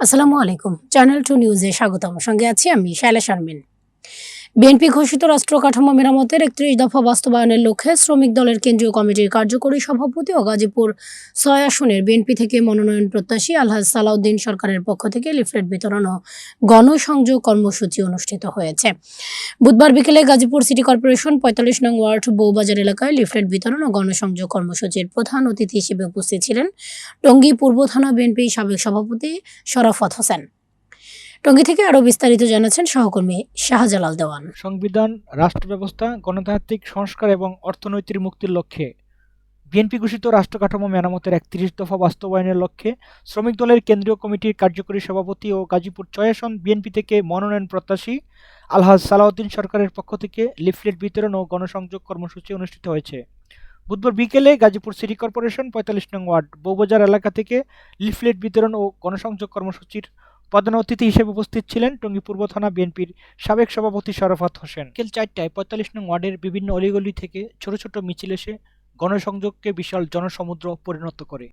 আসসালামু আলাইকুম। Channel to নিউজে স্বাগতম। সঙ্গে আছি আমি শায়লা শারমিন। বিএনপি ঘোষিত রাষ্ট্র কাঠামো মেরামতের একত্রিশ দফা বাস্তবায়নের লক্ষ্যে শ্রমিক দলের কেন্দ্রীয় কমিটির কার্যকরী সভাপতি ও গাজীপুর ছয় আসনের বিএনপি থেকে মনোনয়ন প্রত্যাশী আলহাজ সালাউদ্দিন সরকারের পক্ষ থেকে লিফলেট বিতরণ ও গণসংযোগ কর্মসূচি অনুষ্ঠিত হয়েছে। বুধবার বিকেলে গাজীপুর সিটি কর্পোরেশন পঁয়তাল্লিশ নং ওয়ার্ড বউবাজার এলাকায় লিফলেট বিতরণ ও গণসংযোগ কর্মসূচির প্রধান অতিথি হিসেবে উপস্থিত ছিলেন টঙ্গী পূর্ব থানা বিএনপি সাবেক সভাপতি শরাফত হোসেন। টঙ্গী থেকে আরও বিস্তারিত জানাচ্ছেন সহকর্মী শাহজালাল দেওয়ান। সংবিধান রাষ্ট্র ব্যবস্থা গণতান্ত্রিক সংস্কার এবং অর্থনৈতিক মুক্তির লক্ষ্যে। বিএনপি ঘোষিত রাষ্ট্র কাঠামো মেরামতের একত্রিশ দফা বাস্তবায়নের লক্ষ্যে শ্রমিক দলের কেন্দ্রীয় কমিটির কার্যকরী সভাপতি ও গাজীপুর ছয় বিএনপি থেকে মনোনয়ন প্রত্যাশী আলহাজ সালাউদ্দিন সরকারের পক্ষ থেকে লিফলেট বিতরণ ও গণসংযোগ কর্মসূচি অনুষ্ঠিত হয়েছে। বুধবার বিকেলে গাজীপুর সিটি কর্পোরেশন পঁয়তাল্লিশ নং ওয়ার্ড বউবাজার এলাকা থেকে লিফলেট বিতরণ ও গণসংযোগ কর্মসূচির প্রধান অতিথি হিসেবে উপস্থিত ছিলেন টঙ্গী পূর্ব থানা বিএনপির সাবেক সভাপতি শরফত হোসেন। বিকেল চারটায় পঁয়তাল্লিশ নং ওয়ার্ডের বিভিন্ন অলিগলি থেকে ছোট ছোট মিছিল এসে গণসংযোগকে বিশাল জনসমুদ্র পরিণত করে।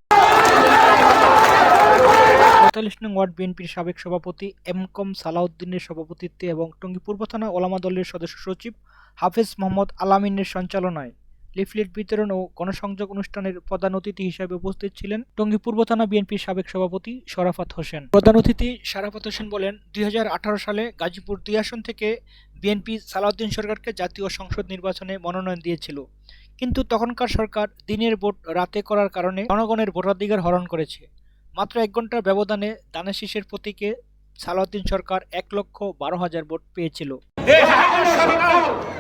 পঁয়তাল্লিশ নং ওয়ার্ড বিএনপির সাবেক সভাপতি এম কম সালাউদ্দিনের সভাপতিত্বে এবং টঙ্গী পূর্ব থানা ওলামা দলের সদস্য সচিব হাফেজ মোহাম্মদ আলামিনের সঞ্চালনায় লিফলেট বিতরণ ও গণসংযোগ অনুষ্ঠানের প্রধান অতিথি হিসেবে উপস্থিত ছিলেন টঙ্গী পূর্ব থানা বিএনপির সাবেক সভাপতি শরাফত হোসেন। প্রধান অতিথি শারাফত হোসেন বলেন, দুই হাজার আঠারো সালে গাজীপুর দুই আসন থেকে বিএনপি সালাউদ্দিন সরকারকে জাতীয় সংসদ নির্বাচনে মনোনয়ন দিয়েছিল। কিন্তু তখনকার সরকার দিনের ভোট রাতে করার কারণে জনগণের ভোটাধিকার হরণ করেছে। মাত্র এক ঘণ্টার ব্যবধানে দানের শীষের প্রতীকে সালাউদ্দিন সরকার এক লক্ষ বারো হাজার ভোট পেয়েছিল।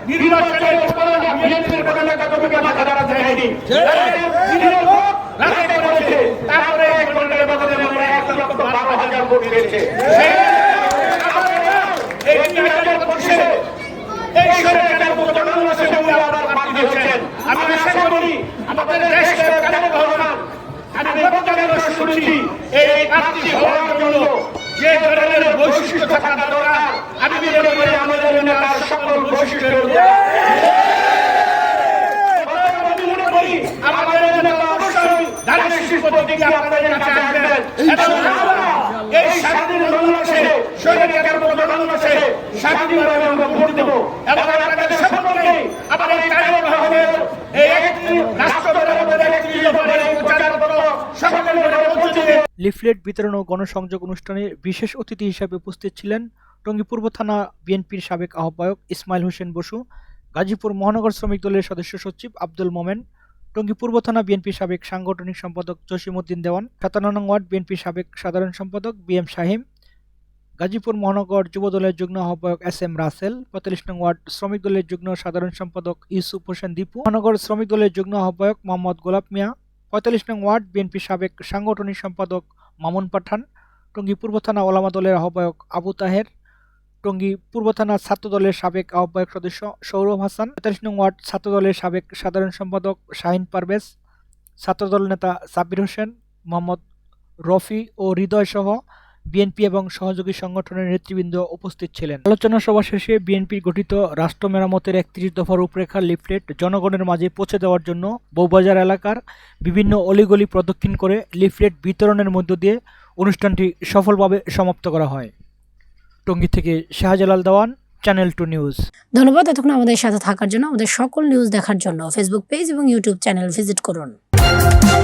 নির্বাচনের বিএনপির প্রধান কমিটি মাথা দ্বারা দেয়নি এক ঘণ্টার ব্যবধানে আমরা এক লক্ষ বারো আমি আশা করি আমাদের দেশের কারণে ভগবান আমি প্রচারের শুনেছি এই প্রার্থী হওয়ার জন্য যে ধরনের বৈশিষ্ট্য থাকা দরকার, আমি মনে করি আমাদের নেতার সকল বৈশিষ্ট্য আমি করি আমাদের নেতা অবশ্যই ধানের দিকে আপনাদের কাছে আসবেন এবং এই স্বাধীন বাংলাদেশে, স্বৈরাচার বাংলাদেশে স্বাধীনভাবে আমরা ভোট দেব। এবং আপনাদের সকলকে আমাদের তারেক রহমানের এই একটি রাষ্ট্র মেরামতের একটি ব্যাপারে প্রচারপত্র সকলের পৌঁছে দিয়ে লিফলেট বিতরণ ও গণসংযোগ অনুষ্ঠানে বিশেষ অতিথি হিসেবে উপস্থিত ছিলেন টঙ্গী পূর্ব থানা বিএনপির সাবেক আহ্বায়ক ইসমাইল হোসেন বসু, গাজীপুর মহানগর শ্রমিক দলের সদস্য সচিব আব্দুল মোমেন টঙ্গী পূর্ব থানা বিএনপির সাবেক সাংগঠনিক সম্পাদক জসিমউদ্দিন দেওয়ান, সাতান্ন নং ওয়ার্ড বিএনপির সাবেক সাধারণ সম্পাদক বি এম শাহিম, গাজীপুর মহানগর যুব দলের যুগ্ম আহ্বায়ক এস এম রাসেল পঁয়তাল্লিশ নং ওয়ার্ড শ্রমিক দলের যুগ্ম সাধারণ সম্পাদক ইউসুফ হোসেন দীপু, মহানগর শ্রমিক দলের যুগ্ম আহ্বায়ক মোহাম্মদ গোলাপ মিয়া পঁয়তাল্লিশ নং ওয়ার্ড, বিএনপি সাবেক সাংগঠনিক সম্পাদক মামুন পাঠান, টঙ্গী পূর্ব থানা ওলামা দলের আহ্বায়ক আবু তাহের, টঙ্গী পূর্ব থানা ছাত্র দলের সাবেক আহ্বায়ক সদস্য সৌরভ হাসান, পঁয়তাল্লিশ নং ওয়ার্ড ছাত্র দলের সাবেক সাধারণ সম্পাদক শাহিন পারভেজ, ছাত্রদল নেতা সাব্বির হোসেন, মোহাম্মদ রফি ও হৃদয় সহ বিএনপি এবং সহযোগী সংগঠনের নেতৃবৃন্দ উপস্থিত ছিলেন। আলোচনা সভা শেষে বিএনপির গঠিত রাষ্ট্র মেরামতের একত্রিশ দফার রূপরেখার লিফলেট জনগণের মাঝে পৌঁছে দেওয়ার জন্য বউবাজার এলাকার বিভিন্ন অলিগলি প্রদক্ষিণ করে লিফলেট বিতরণের মধ্য দিয়ে অনুষ্ঠানটি সফলভাবে সমাপ্ত করা হয়। টঙ্গী থেকে Shahjalal Dewan channel two news ধন্যবাদ এতক্ষণ আমাদের সাথে থাকার জন্য। আমাদের সকল নিউজ দেখার জন্য ফেসবুক পেজ এবং ইউটিউব চ্যানেল ভিজিট করুন।